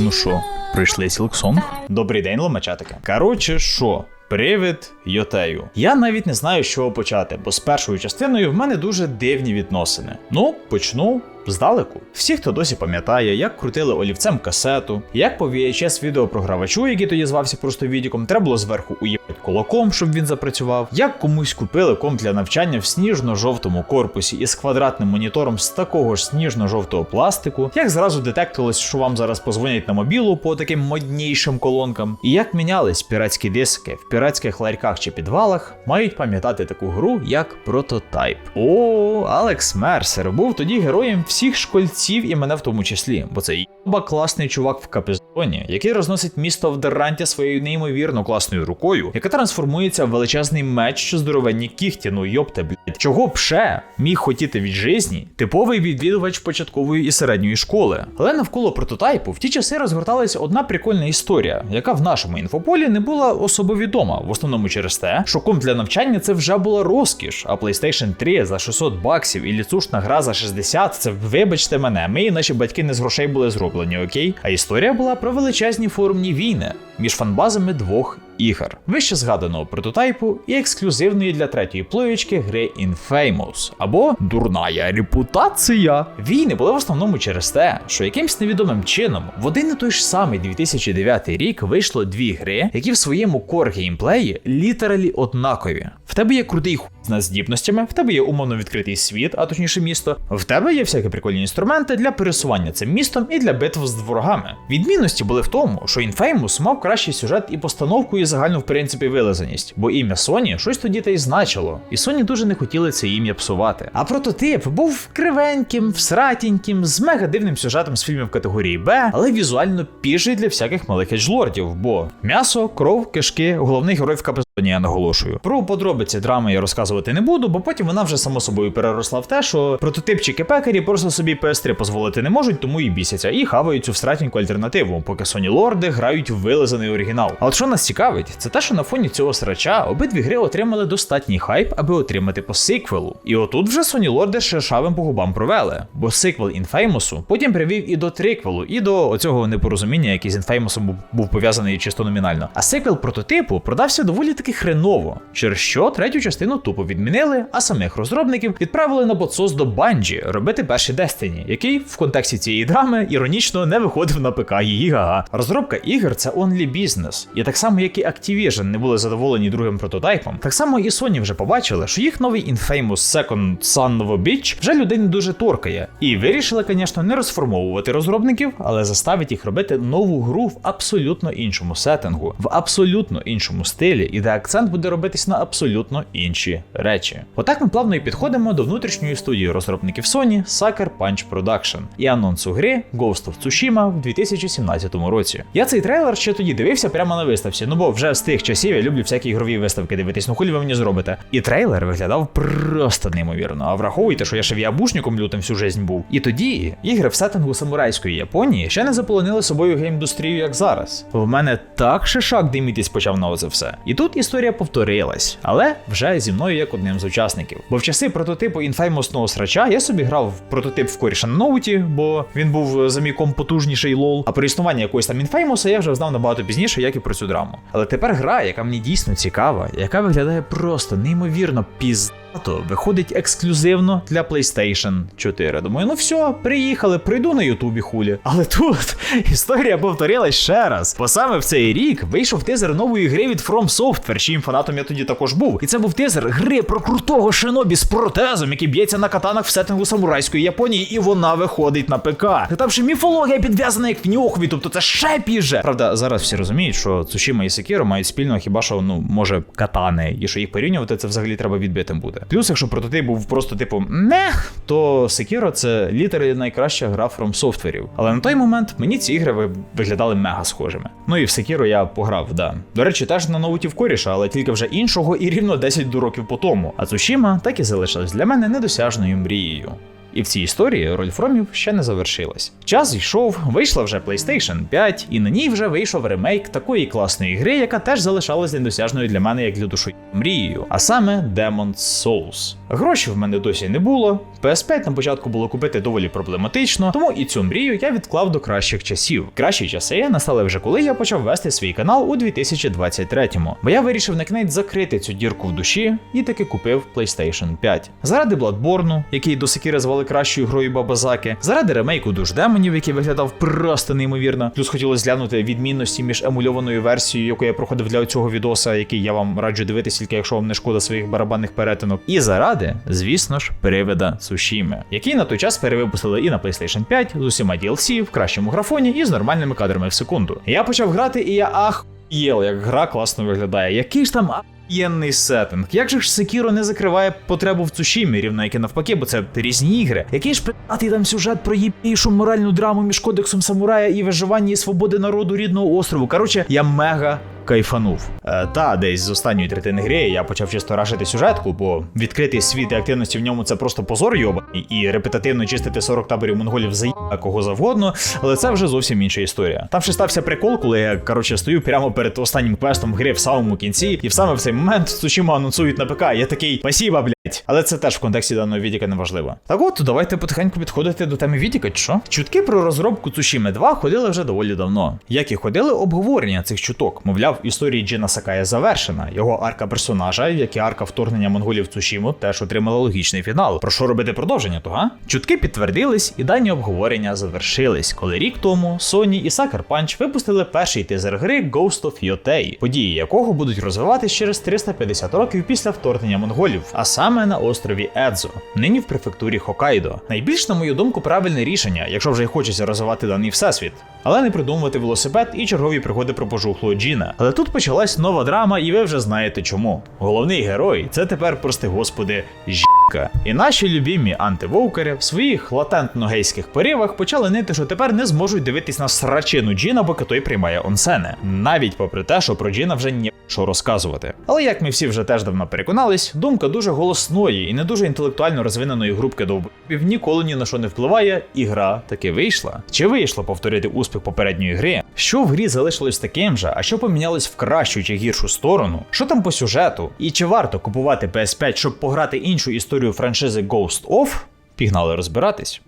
Ну що, прийшли Сілксонг? Добрий день, ломачатики. Короче, що? Привід Йотею. Я навіть не знаю, з чого почати, бо з першою частиною в мене дуже дивні відносини. Ну, почну здалеку. Всі, хто досі пам'ятає, як крутили олівцем касету, як по VHS відеопрогравачу, який тоді звався просто відіком, треба було зверху уїбати кулаком, щоб він запрацював, як комусь купили комп для навчання в сніжно-жовтому корпусі із квадратним монітором з такого ж сніжно-жовтого пластику, як зразу детектилось, що вам зараз позвонять на мобілу по таким моднішим колонкам, і як мінялись піратські диски в піратських ларьках чи підвалах, мають пам'ятати таку гру, як прототайп. О, Алекс Мерсер був тоді героєм всіх школьців і мене в тому числі, бо це єба класний чувак в капізоні, який розносить місто в Деранті своєю неймовірно класною рукою, яка трансформується в величезний меч, що здоровенні кіхті, ну йопте, блядь. Чого б ще міг хотіти від житті типовий відвідувач початкової і середньої школи. Але навколо прототайпу в ті часи розгорталася одна прикольна історія, яка в нашому інфополі не була особо відома, в основному через те, що комп для навчання це вже була розкіш, а PlayStation 3 за 600 баксів і ліцушна гра за 60 це вибачте мене, ми і наші батьки не з грошей були зроблені, окей? А історія була про величезні форумні війни між фанбазами двох ігор, вище згаданого прототайпу і ексклюзивної для третьої плоєчки гри Infamous, або дурная репутація. Війни були в основному через те, що якимсь невідомим чином в один і той ж самий 2009 рік вийшло дві гри, які в своєму кор геймплеї літералі однакові. В тебе є крутий хуй з здібностями, в тебе є умовно відкритий світ, а точніше місто. В тебе є всякі прикольні інструменти для пересування цим містом і для битв з ворогами. Відмінності були в тому, що Infamous мав кращий сюжет і постановку, і загальну в принципі вилазаність, бо ім'я Sony щось тоді та й значило, і Sony дуже не хотіли це ім'я псувати. А прототип був кривеньким, всратіньким, з мега дивним сюжетом з фільмів категорії Б, але візуально піжий для всяких малих еджлордів, бо м'ясо, кров, кишки, головний герой в капезоні, я наголошую. Про подробиці драми я розказувати не буду, бо потім вона вже само собою переросла в те, що прототипчики пекарі просто собі PS3 дозволити не можуть, тому і бісяться, і хавають цю всратіньку альтернативу, поки Sony Лорди грають в вилизаний оригінал. А от що нас цікавить, це те, що на фоні цього срача обидві гри отримали достатній хайп, аби отримати по сиквелу. І отут вже Sony Лорди шершавим по губам провели, бо сиквел Infamous потім привів і до триквелу, і до оцього непорозуміння, який з Infamous був, пов'язаний чисто номінально. А сиквел прототипу продався доволі таки хреново, через що третю частину тупо відмінили, а самих розробників відправили на подсос до Bungie робити перший Destiny, який в контексті цієї драми іронічно не виходив на ПК її гага. Розробка ігор це only бізнес. І так само, як і Activision не були задоволені другим прототайпом, так само і Sony вже побачили, що їх новий Infamous Second Son of a Bitch вже людей не дуже торкає. І вирішили, звісно, не розформовувати розробників, але заставити їх робити нову гру в абсолютно іншому сеттингу, в абсолютно іншому стилі, і де акцент буде робитись на абсолютно інші речі. Отак ми плавно і підходимо до внутрішньої студії розробників Sony Sucker Punch Production і анонсу гри Ghost of Tsushima в 2017 році. Я цей трейлер ще тоді дивився прямо на виставці, ну бо вже з тих часів я люблю всякі ігрові виставки дивитись, ну хулі ви мені зробите. І трейлер виглядав просто неймовірно. А враховуйте, що я ще в'ябушником лютим всю жизнь був. І тоді ігри в сеттингу самурайської Японії ще не заполонили собою геймдустрію, як зараз. В мене так шишак димітись почав на оце все. І тут історія повторилась, але вже зі мною як одним з учасників. Бо в часи прототипу інфеймосного срача я собі грав в прототип в коріша на ноуті, бо він був за мій комп потужніший лол. А про існування якогось там інфеймоса я вже знав набагато пізніше, як і про цю драму. Але тепер гра, яка мені дійсно цікава, яка виглядає просто неймовірно піз. То виходить ексклюзивно для PlayStation 4. Думаю, ну все, приїхали, прийду на Ютубі хулі. Але тут історія повторилась ще раз. Бо саме в цей рік вийшов тизер нової гри від From Software, чиїм фанатом я тоді також був. І це був тизер гри про крутого шинобі з протезом, який б'ється на катанах в сеттингу самурайської Японії, і вона виходить на ПК. Та там ще міфологія підв'язана як в ньохві, тобто це ще піже. Правда, зараз всі розуміють, що Цушіма і Секіро мають спільно хіба що ну може катани, і що їх порівнювати, це взагалі треба відбитим буде. Плюс, якщо прототип був просто типу мех, то Sekiro це літери найкраща гра From Software. Але на той момент мені ці ігри виглядали мега схожими. Ну і в Sekiro я пограв, да. До речі, теж на ноуті в коріша, але тільки вже іншого і рівно 10 до років по тому. А Цушіма так і залишилась для мене недосяжною мрією. І в цій історії роль Фромів ще не завершилась. Час йшов, вийшла вже PlayStation 5, і на ній вже вийшов ремейк такої класної гри, яка теж залишалась недосяжною для мене як для душі мрією, а саме Demon's Souls. Грошей в мене досі не було. PS5 на початку було купити доволі проблематично, тому і цю мрію я відклав до кращих часів. Кращі часи настали вже коли я почав вести свій канал у 2023-му, бо я вирішив на кінець закрити цю дірку в душі і таки купив PlayStation 5. Заради Bloodborne, який до сих звали кращою грою Бабазаки, заради ремейку душ демонів, який виглядав просто неймовірно. Плюс хотілося глянути відмінності між емульованою версією, яку я проходив для цього відоса, який я вам раджу дивитися, тільки якщо вам не шкода своїх барабанних перетинок. І заради, звісно ж, привида Сушіми, який на той час перевипустили і на PlayStation 5 з усіма DLC, в кращому графоні і з нормальними кадрами в секунду. Я почав грати, і я ах. Єл, як гра класно виглядає. Який ж там ахуєнний сеттинг. Як же ж Секіро не закриває потребу в Цушімі, рівно як і навпаки, бо це різні ігри. Який ж питатий там сюжет про їбнішу моральну драму між кодексом самурая і виживання і свободи народу рідного острову. Коротше, я мега. Кайфанув. Е, та десь з останньої третини гри я почав чисто рашити сюжетку, бо відкритий світ і активності в ньому це просто позор йоба, і репетативно чистити 40 таборів монголів за є кого завгодно, але це вже зовсім інша історія. Там ще стався прикол, коли я коротше стою прямо перед останнім квестом гри в самому кінці, і саме в цей момент Цушіма анонсують на ПК. Я такий спасіба, блядь. Але це теж в контексті даного відіка не важливо. Так от, давайте потихеньку підходити до теми відіка, що? Чутки про розробку Цушіми 2 ходили вже доволі давно. Як і ходили обговорення цих чуток, мовляв, історія Джина Сакая завершена. Його арка персонажа, як і арка вторгнення монголів Цушіму, теж отримала логічний фінал. Про що робити продовження, то га? Чутки підтвердились, і дані обговорення завершились, коли рік тому Sony і Sucker Punch випустили перший тизер гри Ghost of Yotei, події якого будуть розвиватись через 350 років після вторгнення монголів, а саме на острові Едзо, нині в префектурі Хокайдо. Найбільш, на мою думку, правильне рішення, якщо вже й хочеться розвивати даний всесвіт, але не придумувати велосипед і чергові пригоди про пожухлого Джіна. Але тут почалась нова драма, і ви вже знаєте чому. Головний герой це тепер, прости господи, жінка. І наші любімі антивовкери в своїх латентно гейських поривах почали нити, що тепер не зможуть дивитись на срачину Джіна, поки той приймає онсени. Навіть попри те, що про Джіна вже ні що розказувати. Але як ми всі вже теж давно переконались, думка дуже голосної і не дуже інтелектуально розвиненої групки довбоїбів ніколи ні на що не впливає, і гра таки вийшла. Чи вийшло повторити успіх попередньої гри? Що в грі залишилось таким же, а що помінялось в кращу чи гіршу сторону? Що там по сюжету? І чи варто купувати PS5, щоб пограти іншу історію франшизи Ghost of? Пігнали розбиратись.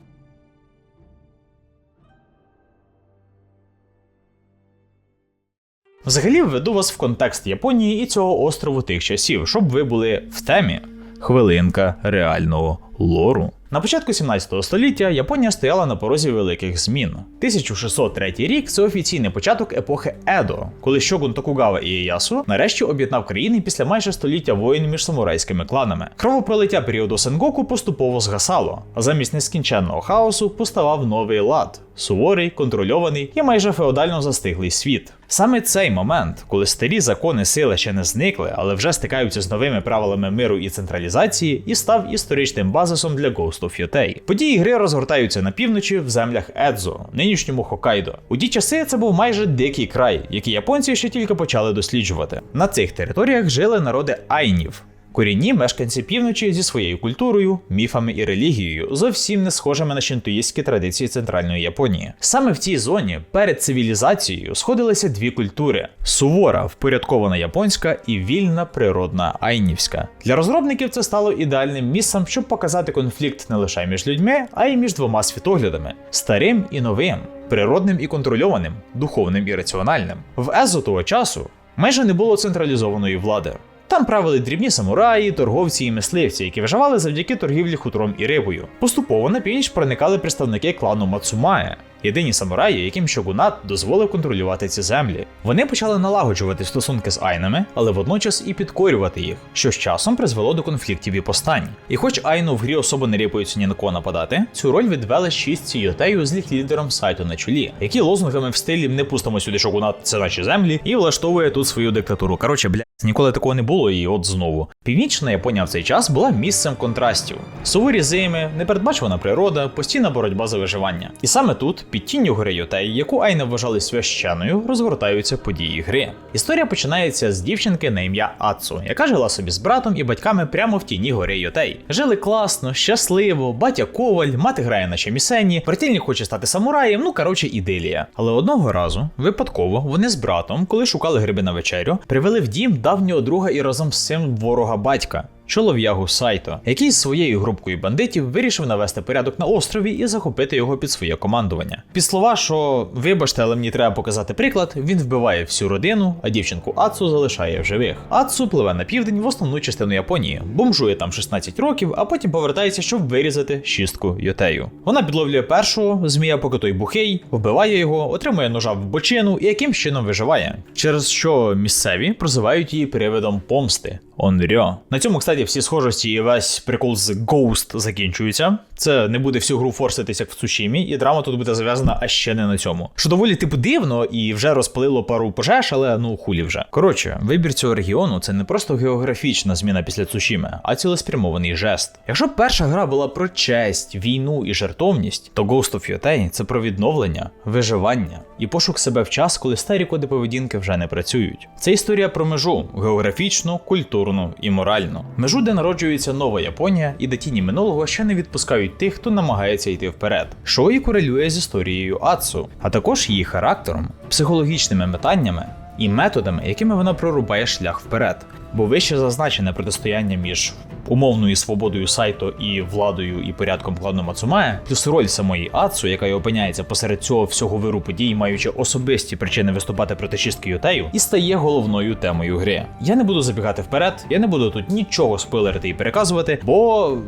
Взагалі введу вас в контекст Японії і цього острову тих часів, щоб ви були в темі. Хвилинка реального лору. На початку 17 століття Японія стояла на порозі великих змін. 1603 рік це офіційний початок епохи Едо, коли Щогун Токугава Ієясу нарешті об'єднав країни після майже століття воїн між самурайськими кланами. Кровопролиття періоду Сенгоку поступово згасало, а замість нескінченного хаосу поставав новий лад суворий, контрольований і майже феодально застиглий світ. Саме цей момент, коли старі закони сили ще не зникли, але вже стикаються з новими правилами миру і централізації, і став історичним базисом для Ghost of Yotei. Події гри розгортаються на півночі в землях Едзо, нинішньому Хокайдо. У ті часи це був майже дикий край, який японці ще тільки почали досліджувати. На цих територіях жили народи айнів. Корінні мешканці півночі зі своєю культурою, міфами і релігією, зовсім не схожими на шинтуїстські традиції центральної Японії. Саме в цій зоні перед цивілізацією сходилися дві культури: сувора, впорядкована японська і вільна природна айнівська. Для розробників це стало ідеальним місцем, щоб показати конфлікт не лише між людьми, а й між двома світоглядами старим і новим, природним і контрольованим, духовним і раціональним. В Езо того часу майже не було централізованої влади. Там правили дрібні самураї, торговці і мисливці, які виживали завдяки торгівлі хутром і рибою. Поступово на північ проникали представники клану Мацумая, єдині самураї, яким Шогунат дозволив контролювати ці землі. Вони почали налагоджувати стосунки з айнами, але водночас і підкорювати їх, що з часом призвело до конфліктів і постань. І хоч айну в грі особо не ріпаються ні на кого нападати, цю роль відвели шість йотею з їх лідером сайту на чолі, які лозунгами в стилі не пустимо сюди шогунат, це наші землі, і влаштовує тут свою диктатуру. Коротше, бля. Ніколи такого не було, і от знову. Північна Японія в цей час була місцем контрастів: суворі зими, непередбачувана природа, постійна боротьба за виживання. І саме тут, під тінню гори Йотей, яку Айна вважали священною, розгортаються події гри. Історія починається з дівчинки на ім'я Ацу, яка жила собі з братом і батьками прямо в тіні гори Йотей. Жили класно, щасливо, батя коваль, мати грає на чемісені, брательник хоче стати самураєм, ну коротше, ідилія. Але одного разу, випадково, вони з братом, коли шукали гриби на вечерю, привели в дім давнього друга і разом з цим ворога батька. Чолов'ягу Сайто, який з своєю групкою бандитів вирішив навести порядок на острові і захопити його під своє командування. Під слова, що вибачте, але мені треба показати приклад, він вбиває всю родину, а дівчинку Ацу залишає в живих. Ацу пливе на південь в основну частину Японії, бомжує там 16 років, а потім повертається, щоб вирізати шістку Йотею. Вона підловлює першого змія, поки той бухий, вбиває його, отримує ножа в бочину і яким чином виживає. Через що місцеві прозивають її привидом помсти. Онрьо. На цьому, кстати, всі схожості і весь прикол з Ghost закінчується. Це не буде всю гру форситись, як в Цушімі, і драма тут буде зав'язана, а ще не на цьому. Що доволі типу дивно і вже розпалило пару пожеж, але ну хулі вже. Коротше, вибір цього регіону це не просто географічна зміна після Цушіми, а цілеспрямований жест. Якщо перша гра була про честь, війну і жертовність, то Ghost of Yotei – це про відновлення, виживання і пошук себе в час, коли старі коди поведінки вже не працюють. Це історія про межу географічну, культурну і моральну. Межу, де народжується нова Японія, і де тіні минулого ще не відпускають тих, хто намагається йти вперед. Що і корелює з історією Ацу, а також її характером, психологічними метаннями і методами, якими вона прорубає шлях вперед. Бо вище зазначене протистояння між умовною свободою сайту і владою і порядком клану Мацумая, плюс роль самої Ацу, яка й опиняється посеред цього всього виру подій, маючи особисті причини виступати проти чистки Ютею, і стає головною темою гри. Я не буду забігати вперед, я не буду тут нічого спойлерити і переказувати, бо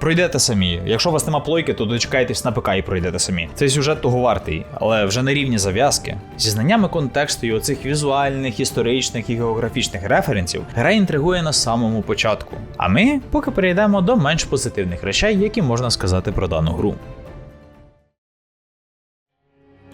Пройдете самі. Якщо у вас нема плойки, то дочекайтесь на ПК і пройдете самі. Цей сюжет того вартий, але вже на рівні зав'язки. Зі знаннями контексту і оцих візуальних, історичних і географічних референсів гра інтригує на самому початку. А ми поки перейдемо до менш позитивних речей, які можна сказати про дану гру.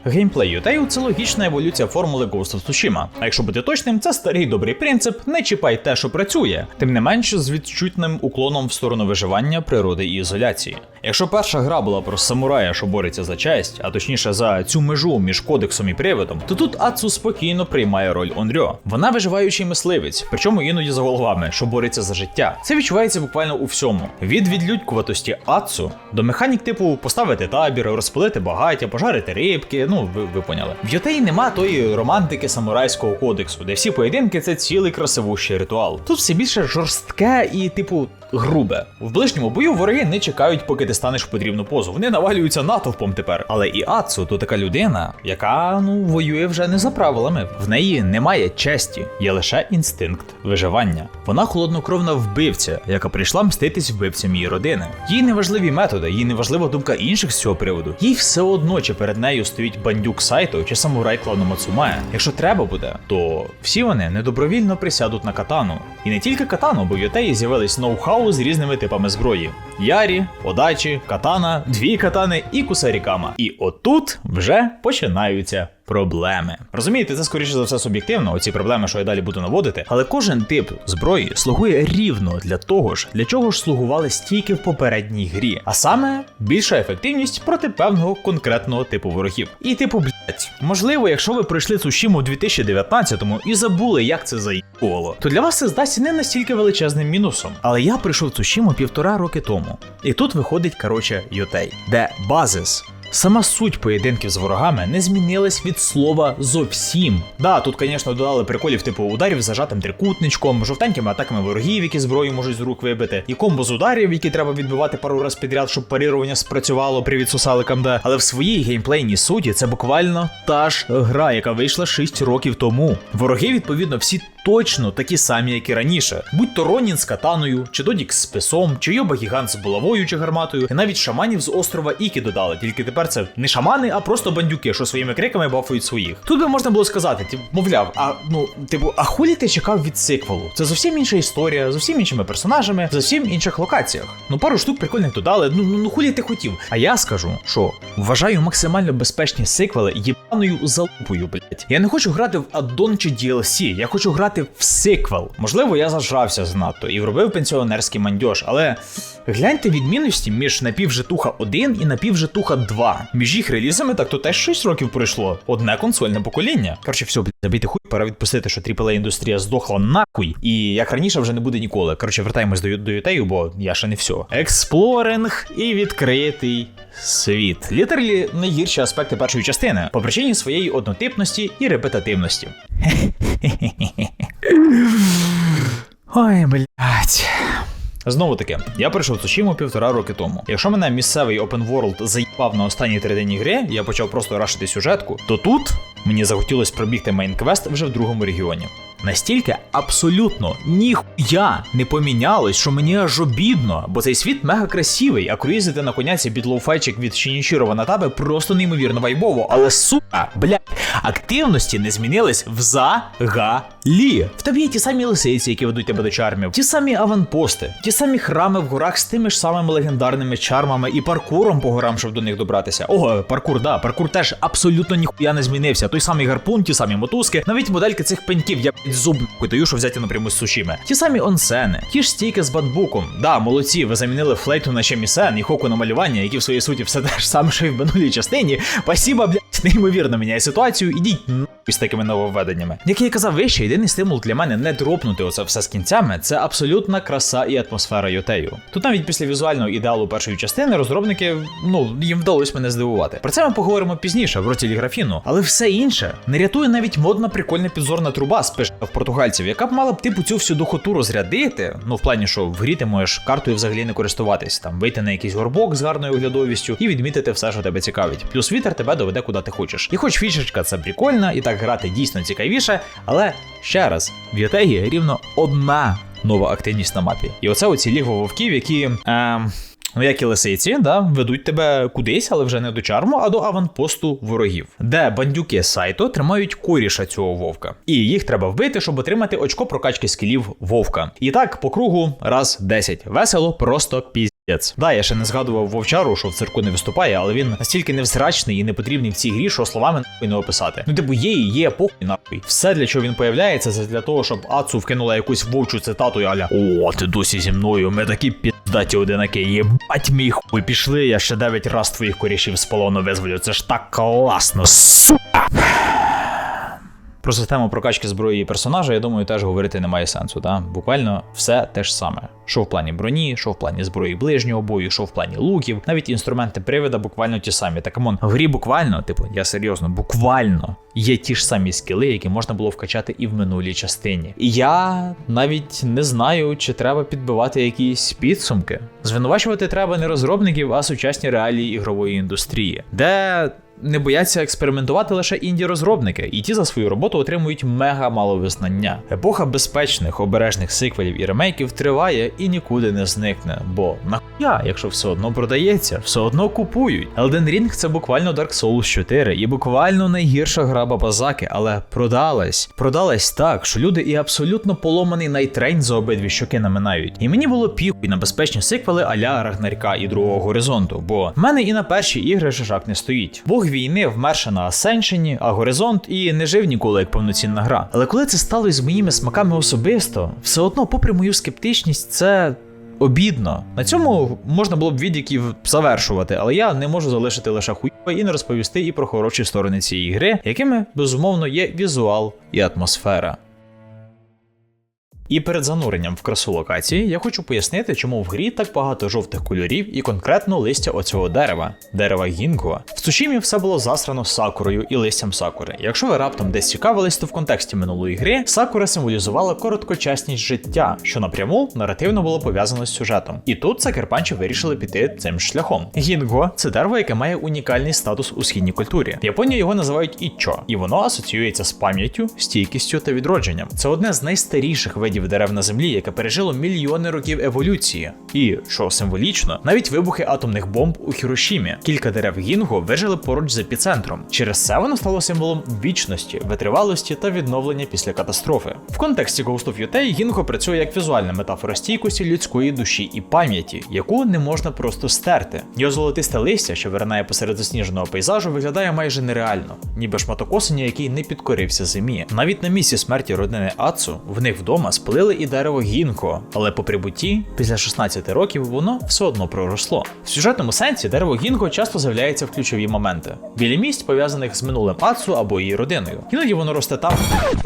Геймплей Ютею це логічна еволюція формули Ghost of Tsushima. А якщо бути точним, це старий добрий принцип не чіпай те, що працює, тим не менш з відчутним уклоном в сторону виживання, природи і ізоляції. Якщо перша гра була про самурая, що бореться за честь, а точніше за цю межу між кодексом і привидом, то тут Ацу спокійно приймає роль Онрьо. Вона виживаючий мисливець, причому іноді за головами, що бореться за життя. Це відчувається буквально у всьому: від відлюдькуватості Ацу до механік типу поставити табір, розпалити багаття, пожарити рибки. Ну ви, ви поняли. В Йотеї нема тої романтики самурайського кодексу, де всі поєдинки це цілий красивущий ритуал. Тут все більше жорстке і, типу, грубе. В ближньому бою вороги не чекають, поки ти станеш в потрібну позу. Вони навалюються натовпом тепер. Але і Ацу то така людина, яка ну воює вже не за правилами. В неї немає честі, є лише інстинкт виживання. Вона холоднокровна вбивця, яка прийшла мститись вбивцям її родини. Їй не важливі методи, їй не важлива думка інших з цього приводу. Їй все одно, чи перед нею стоїть бандюк Сайто чи самурай клану Мацумая. Якщо треба буде, то всі вони недобровільно присядуть на катану. І не тільки катану, бо в Ютеї з'явились ноу-хау з різними типами зброї: Ярі, Одачі, катана, дві катани і кусарікама. І отут вже починаються. Проблеми. Розумієте, це скоріше за все суб'єктивно, оці проблеми, що я далі буду наводити, але кожен тип зброї слугує рівно для того ж, для чого ж слугували стільки в попередній грі, а саме більша ефективність проти певного конкретного типу ворогів. І типу, блять, можливо, якщо ви пройшли Цушіму у 2019-му і забули, як це заїбало, то для вас це здасться не настільки величезним мінусом. Але я прийшов Цушіму півтора роки тому. І тут виходить, коротше, Йотей, де базис Сама суть поєдинків з ворогами не змінилась від слова зовсім. Да, тут, звісно, додали приколів, типу ударів зажатим трикутничком, жовтенькими атаками ворогів, які зброю можуть з рук вибити, і комбо з ударів, які треба відбивати пару раз підряд, щоб парірування спрацювало привід сусаликам, да. Але в своїй геймплейній суті це буквально та ж гра, яка вийшла 6 років тому. Вороги, відповідно, всі точно такі самі, як і раніше. Будь то Ронін з катаною, чи Додік з списом, чи Йоба гігант з булавою чи гарматою, і навіть шаманів з острова Ікі додали, тільки тепер це не шамани, а просто бандюки, що своїми криками бафують своїх. Тут би можна було сказати, типу, мовляв, а ну, типу, а хулі ти чекав від сиквелу? Це зовсім інша історія, зовсім іншими персонажами, зовсім інших локаціях. Ну, пару штук прикольних додали. Ну, ну, ну хулі ти хотів. А я скажу, що вважаю максимально безпечні сиквели єбаною залупою, блять. Я не хочу грати в аддон чи DLC, я хочу грати в сиквел. Можливо, я зажрався занадто і вробив пенсіонерський мандьош, але гляньте відмінності між напівжитуха 1 і напівжитуха 2. Між їх релізами так то теж 6 років пройшло. Одне консольне покоління. Коротше, все, блядь, забийте хуй, пора відпустити, що AAA індустрія здохла нахуй. І як раніше вже не буде ніколи. Коротше, вертаємось до, до Ютею, бо я ще не все. Експлоринг і відкритий світ. Літерлі найгірші аспекти першої частини по причині своєї однотипності і репетативності. Ой, блять. Знову таки, я прийшов Цушіму півтора роки тому. Якщо мене місцевий open world заїбав на останній третині гри, я почав просто рашити сюжетку, то тут мені захотілося пробігти мейн-квест вже в другому регіоні. Настільки абсолютно ніхуя не помінялось, що мені аж обідно, бо цей світ мега красивий, а круїзити на коняці під лоуфайчик від Шинічірова на тебе просто неймовірно вайбово. Але сука, блядь, активності не змінились взагалі. В тебе є ті самі лисиці, які ведуть тебе до чармів, ті самі аванпости, ті самі храми в горах з тими ж самими легендарними чармами і паркуром по горам, щоб до них добратися. Ого, паркур, да, паркур теж абсолютно ніхуя не змінився. Той самий гарпун, ті самі мотузки, навіть модельки цих пеньків я зуб даю, що взяти напряму з сушіми. Ті самі онсени, ті ж стійки з батбуком. Да, молодці, ви замінили флейту на чемісен і хоку на малювання, які в своїй суті все те ж саме, що й в минулій частині. Спасіба, блядь, неймовірно міняє ситуацію. Ідіть з такими нововведеннями. Як я і казав вище, єдиний стимул для мене не дропнути оце все з кінцями. Це абсолютна краса і атмосфера Йотею. Тут навіть після візуального ідеалу першої частини розробники, ну їм вдалося мене здивувати. Про це ми поговоримо пізніше в роті графіну, але все інше не рятує навіть модна прикольна підзорна труба з в португальців, яка б мала б типу цю всю духоту розрядити. Ну в плані, що в грі ти можеш картою взагалі не користуватись, там вийти на якийсь горбок з гарною оглядовістю і відмітити все, що тебе цікавить. Плюс вітер тебе доведе куди ти хочеш. І хоч фішечка це прикольна, і так грати дійсно цікавіше, але ще раз, в Ютегі рівно одна нова активність на мапі. І оце оці лігво вовків, які. Ем... Ну, як і лисиці, да, ведуть тебе кудись, але вже не до чарму, а до аванпосту ворогів, де бандюки сайто тримають коріша цього вовка. І їх треба вбити, щоб отримати очко прокачки скілів вовка. І так по кругу раз 10. Весело, просто піз. Да, я ще не згадував вовчару, що в цирку не виступає, але він настільки невзрачний і непотрібний в цій грі, що словами нахуй не описати. Ну, типу, є і є, похуй нахуй. Все, для чого він появляється, це для того, щоб Ацу вкинула якусь вовчу цитату і аля О, ти досі зі мною, ми такі піздаті одинаки, єбать мій хуй, пішли, я ще 9 раз твоїх корішів з полону визволю, це ж так класно, сука. Про систему прокачки зброї і персонажа, я думаю, теж говорити немає сенсу. Да? Буквально все те ж саме. Що в плані броні, що в плані зброї ближнього бою, що в плані луків, навіть інструменти привида буквально ті самі. Так камон, в грі буквально, типу, я серйозно, буквально є ті ж самі скіли, які можна було вкачати і в минулій частині. І я навіть не знаю, чи треба підбивати якісь підсумки. Звинувачувати треба не розробників, а сучасні реалії ігрової індустрії, де не бояться експериментувати лише інді-розробники, і ті за свою роботу отримують мега мало визнання. Епоха безпечних, обережних сиквелів і ремейків триває і нікуди не зникне. Бо нахуя, якщо все одно продається, все одно купують. Elden Ring це буквально Dark Souls 4 і буквально найгірша гра Бабазаки, але продалась. Продалась так, що люди і абсолютно поломаний найтрейн за обидві щоки наминають. І мені було піхуй на безпечні сиквели аля Рагнаріка і другого горизонту, бо в мене і на перші ігри жажак не стоїть. Бог війни вмерше на Асеншені, а горизонт і не жив ніколи як повноцінна гра. Але коли це сталося з моїми смаками особисто, все одно, попри мою скептичність, це. Обідно. На цьому можна було б відіків завершувати, але я не можу залишити лише хуйове і не розповісти і про хороші сторони цієї гри, якими безумовно є візуал і атмосфера. І перед зануренням в красу локації я хочу пояснити, чому в грі так багато жовтих кольорів і конкретно листя оцього дерева, дерева Гінкуа. В Цушімі все було засрано сакурою і листям сакури. Якщо ви раптом десь цікавились, то в контексті минулої гри сакура символізувала короткочасність життя, що напряму наративно було пов'язано з сюжетом. І тут сакерпанчі вирішили піти цим шляхом. Гінго це дерево, яке має унікальний статус у східній культурі. В Японії його називають іччо, і воно асоціюється з пам'яттю, стійкістю та відродженням. Це одне з найстаріших видів видів дерев на землі, яке пережило мільйони років еволюції. І, що символічно, навіть вибухи атомних бомб у Хірошімі. Кілька дерев Гінго вижили поруч з епіцентром. Через це воно стало символом вічності, витривалості та відновлення після катастрофи. В контексті Ghost of Yotei Гінго працює як візуальна метафора стійкості людської душі і пам'яті, яку не можна просто стерти. Його золотисте листя, що виринає посеред засніженого пейзажу, виглядає майже нереально, ніби шматок осені, який не підкорився зимі. Навіть на місці смерті родини Ацу в них вдома спалили і дерево Гінко, але по прибутті, після 16 років, воно все одно проросло. В сюжетному сенсі дерево Гінко часто з'являється в ключові моменти. Біля місць пов'язаних з минулим Ацу або її родиною. Іноді воно росте там.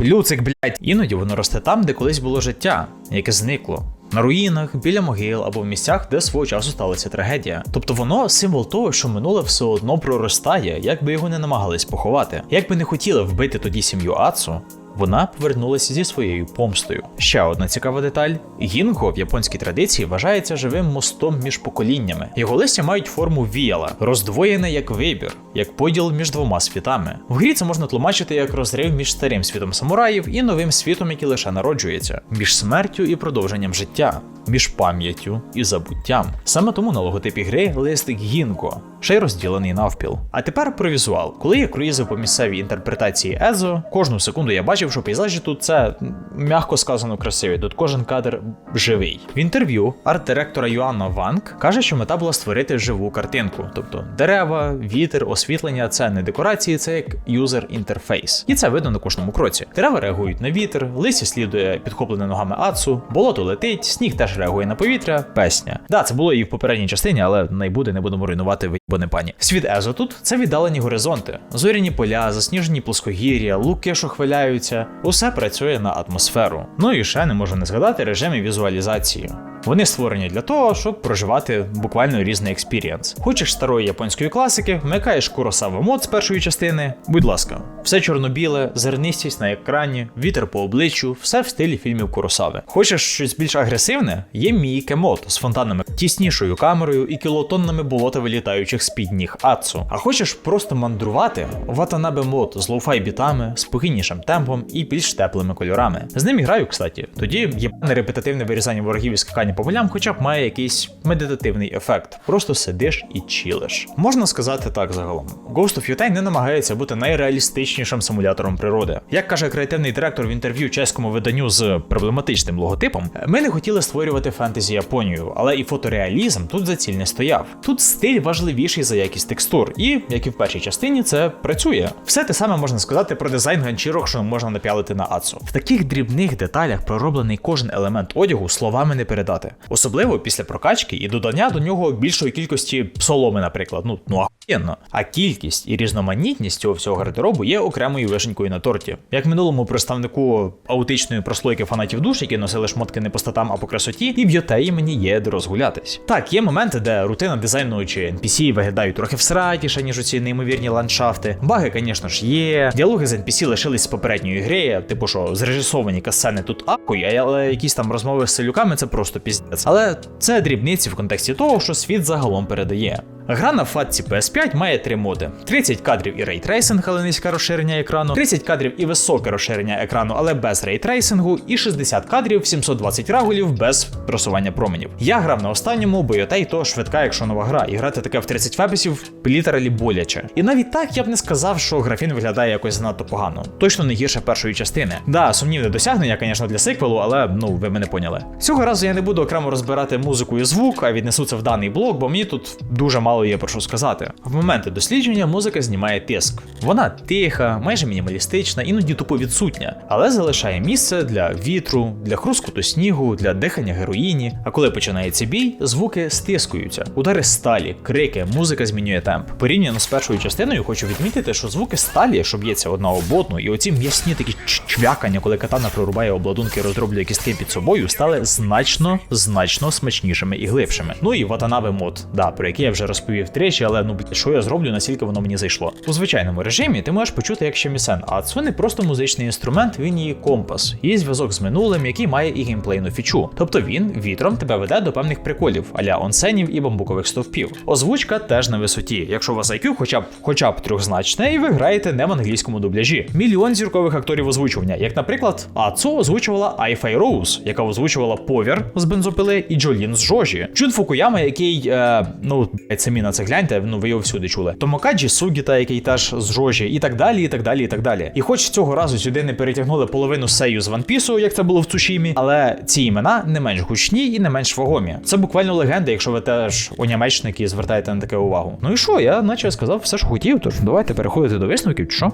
Люцик, блядь, іноді воно росте там, де колись було життя, яке зникло. На руїнах, біля могил або в місцях, де свого часу сталася трагедія. Тобто воно символ того, що минуле все одно проростає, як би його не намагались поховати. Як би не хотіли вбити тоді сім'ю Ацу, вона повернулася зі своєю помстою. Ще одна цікава деталь: гінго в японській традиції вважається живим мостом між поколіннями. Його листя мають форму віяла, роздвоєне як вибір, як поділ між двома світами. В грі це можна тлумачити як розрив між старим світом самураїв і новим світом, який лише народжується, між смертю і продовженням життя. Між пам'яттю і забуттям. Саме тому на логотипі гри листик Гінко, ще й розділений навпіл. А тепер про візуал. Коли я круїзив по місцевій інтерпретації Езо, кожну секунду я бачив, що пейзажі тут це м'яко сказано красиві. Тут кожен кадр живий. В інтерв'ю арт-директора Юанна Ванг каже, що мета була створити живу картинку, тобто дерева, вітер, освітлення це не декорації, це як юзер інтерфейс. І це видно на кожному кроці. Дерева реагують на вітер, листя слідує підхоплене ногами ацу, болото летить, сніг теж реагує на повітря, песня. Да, це було і в попередній частині, але найбуде, не будемо руйнувати вибоне пані. Світ Езо тут це віддалені горизонти, зоряні поля, засніжені плоскогір'я, луки, що хвиляються. Усе працює на атмосферу. Ну і ще не можу не згадати режими візуалізації. Вони створені для того, щоб проживати буквально різний експірієнс. Хочеш старої японської класики, вмикаєш Куросава мод з першої частини. Будь ласка, все чорно-біле, зернистість на екрані, вітер по обличчю, все в стилі фільмів Куросави. Хочеш щось більш агресивне? Є Міїке мод з фонтанами, тіснішою камерою і кілотоннами болота вилітаючих з під ніг Ацу. А хочеш просто мандрувати? Ватанабе мод з лоу-фай бітами, спокійнішим темпом і більш теплими кольорами. З ним і граю, кстати. Тоді є репетитивне вирізання ворогів і скакання по полям, хоча б має якийсь медитативний ефект. Просто сидиш і чилиш. Можна сказати так загалом. Ghost of Yotei не намагається бути найреалістичнішим симулятором природи. Як каже креативний директор в інтерв'ю чеському виданню з проблематичним логотипом, ми не хотіли створювати фентезі Японію, але і фотореалізм тут за не стояв. Тут стиль важливіший за якість текстур, і як і в першій частині, це працює. Все те саме можна сказати про дизайн ганчірок, що можна напялити на Ацу. В таких дрібних деталях пророблений кожен елемент одягу словами не передати. Особливо після прокачки і додання до нього більшої кількості соломи, наприклад. Ну ну ахуєнно. А кількість і різноманітність цього всього гардеробу є окремою вишенькою на торті. Як минулому представнику аутичної прослойки фанатів душ, які носили шмотки не по статам, а по красоті, і в Йотеї мені є де розгулятись. Так, є моменти, де рутина дизайну чи NPC виглядають трохи всратіше, ніж оці неймовірні ландшафти. Баги, звісно ж, є. Діалоги з NPC лишились з попередньої гри, типу, що зрежисовані касцени тут акуй, але якісь там розмови з селюками це просто піздець. Але це дрібниці в контексті того, що світ загалом передає. Гра на фатці PS5 має три моди: 30 кадрів і рейтрейсинг, але низьке розширення екрану, 30 кадрів і високе розширення екрану, але без рейтрейсингу, і 60 кадрів 720 рагулів без просування променів. Я грав на останньому, бо й то швидка, якщо нова гра, і грати таке в 30 фепісів літералі боляче. І навіть так я б не сказав, що графін виглядає якось занадто погано. Точно не гірше першої частини. Да, сумнівне досягнення, звісно, для сиквелу, але ну ви мене поняли. Цього разу я не буду окремо розбирати музику і звук, а віднесу це в даний блок, бо мені тут дуже мало є про що сказати. В моменти дослідження музика знімає тиск. Вона тиха, майже мінімалістична, іноді тупо відсутня, але залишає місце для вітру, для хрускоту снігу, для дихання героїні. А коли починається бій, звуки стискуються, удари сталі, крики, музика змінює темп. Порівняно з першою частиною, хочу відмітити, що звуки сталі, що б'ється одна об одну, і оці м'ясні такі чвякання, коли катана прорубає обладунки, і роздроблює кістки під собою, стали значно значно смачнішими і глибшими. Ну і ватанаве мод, да, про який я вже розповідав розповів тричі, але ну що я зроблю, наскільки воно мені зайшло. У звичайному режимі ти можеш почути як щемісен, а це не просто музичний інструмент, він і компас, і зв'язок з минулим, який має і геймплейну фічу. Тобто він вітром тебе веде до певних приколів, аля онсенів і бамбукових стовпів. Озвучка теж на висоті. Якщо у вас IQ хоча б хоча б трьохзначне, і ви граєте не в англійському дубляжі. Мільйон зіркових акторів озвучування, як, наприклад, Ацо озвучувала Айфай Роуз, яка озвучувала Повір з бензопили і Джолін з Жожі. Джун Фукуяма, який, е, ну блядь, самі на це гляньте, ну ви його всюди чули. Томокаджі Сугіта, який теж з Жожі, і так далі, і так далі, і так далі. І хоч цього разу сюди не перетягнули половину сею з Ванпісу, як це було в Цушімі, але ці імена не менш гучні і не менш вагомі. Це буквально легенда, якщо ви теж онімечники звертаєте на таке увагу. Ну і що, я наче сказав все, що хотів, тож давайте переходити до висновків, чи що?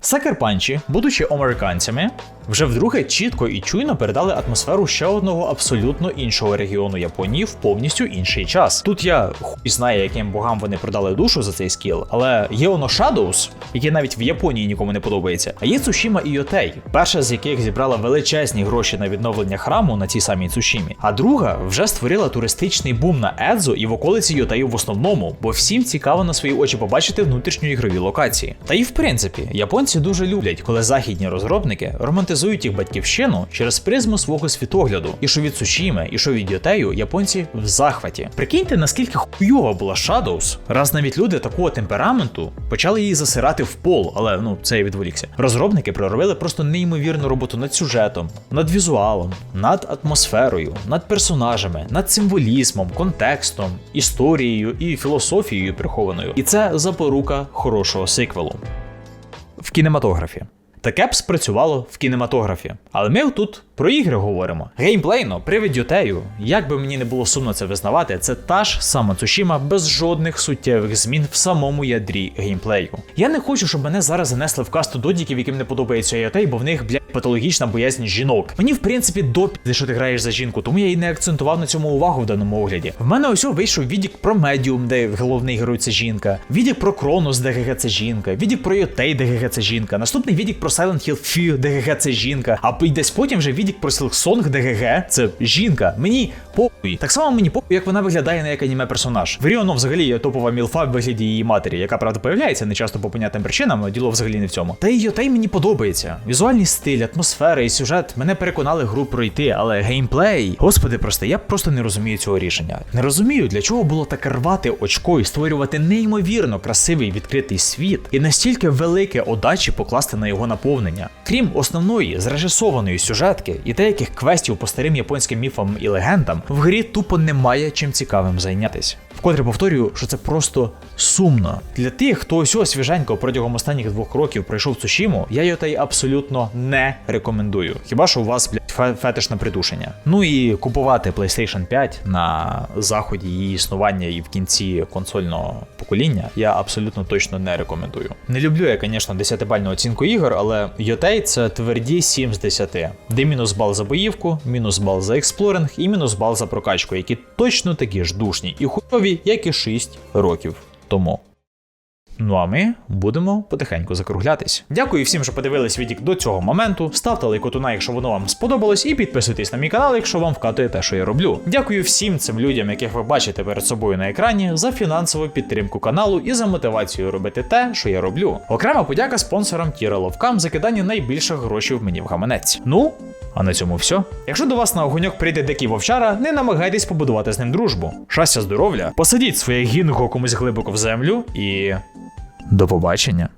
Сакерпанчі, будучи американцями, вже вдруге чітко і чуйно передали атмосферу ще одного абсолютно іншого регіону Японії в повністю інший час. Тут я хуй знаю, яким богам вони продали душу за цей скіл, але є воно Shadows, яке навіть в Японії нікому не подобається. А є Цушіма і Йотей, перша з яких зібрала величезні гроші на відновлення храму на цій самій Цушімі. А друга вже створила туристичний бум на Едзо і в околиці Йотею в основному, бо всім цікаво на свої очі побачити внутрішньоігрові локації. Та і в принципі, японці дуже люблять, коли західні розробники романтизують їх батьківщину через призму свого світогляду. І що від Сушіми, і що від Йотею, японці в захваті. Прикиньте, наскільки хуйова була Shadows, раз навіть люди такого темпераменту почали її засирати в пол, але ну це я відволікся. Розробники проробили просто неймовірну роботу над сюжетом, над візуалом, над атмосферою, над персонажами, над символізмом, контекстом, історією і філософією прихованою. І це запорука хорошого сиквелу в кінематографі. Таке б спрацювало в кінематографі. Але ми тут про ігри говоримо. Геймплейно, привид Ютею, як би мені не було сумно це визнавати, це та ж сама Цушіма без жодних суттєвих змін в самому ядрі геймплею. Я не хочу, щоб мене зараз занесли в касту додіків, яким не подобається Ютей, бо в них, блядь, патологічна боязнь жінок. Мені, в принципі, допіти, що ти граєш за жінку, тому я і не акцентував на цьому увагу в даному огляді. В мене ось вийшов відік про медіум, де головний герой це жінка, відік про Кронос, де ГГ це жінка, відік про Йотей, де ГГ це жінка. Наступний відік про Silent Hill Fear, де ГГ це жінка. А десь потім вже відік про Silksong, Сонг ДГГ, це жінка. Мені похуй. Так само мені похуй, як вона виглядає не як аніме персонаж. В Ріоно взагалі є топова мілфа в вигляді її матері, яка правда появляється не часто по понятним причинам, діло взагалі не в цьому. Та й Йотей мені подобається. Візуальний стиль, атмосфера і сюжет мене переконали гру пройти, але геймплей. Господи, просто я просто не розумію цього рішення. Не розумію, для чого було так рвати очко і створювати неймовірно красивий відкритий світ і настільки велике одачі покласти на його наповнення. Крім основної зрежисованої сюжетки і деяких квестів по старим японським міфам і легендам, в грі тупо немає чим цікавим зайнятися. Вкотре повторюю, що це просто сумно. Для тих, хто ось ось свіженько протягом останніх двох років пройшов Цушіму, я Йотей абсолютно не рекомендую. Хіба що у вас, блядь, фе- фетиш на придушення. Ну і купувати PlayStation 5 на заході її існування і в кінці консольного покоління я абсолютно точно не рекомендую. Не люблю я, звісно, 10-бальну оцінку ігор, але Йотей це тверді 7 з 10, де мінус бал за боївку, мінус бал за експлоринг і мінус бал за прокачку, які точно такі ж душні і хуйові, як і 6 років тому. Ну а ми будемо потихеньку закруглятись. Дякую всім, що подивились відік до цього моменту. Ставте лайкотуна, якщо воно вам сподобалось, і підписуйтесь на мій канал, якщо вам вкатує те, що я роблю. Дякую всім цим людям, яких ви бачите перед собою на екрані, за фінансову підтримку каналу і за мотивацію робити те, що я роблю. Окрема подяка спонсорам Тіра Ловкам за кидання найбільших грошей мені в гаманець. Ну. А на цьому все. Якщо до вас на огоньок прийде дикий вовчара, не намагайтесь побудувати з ним дружбу. Щастя, здоров'я, посадіть своє гінго комусь глибоко в землю і. До побачення.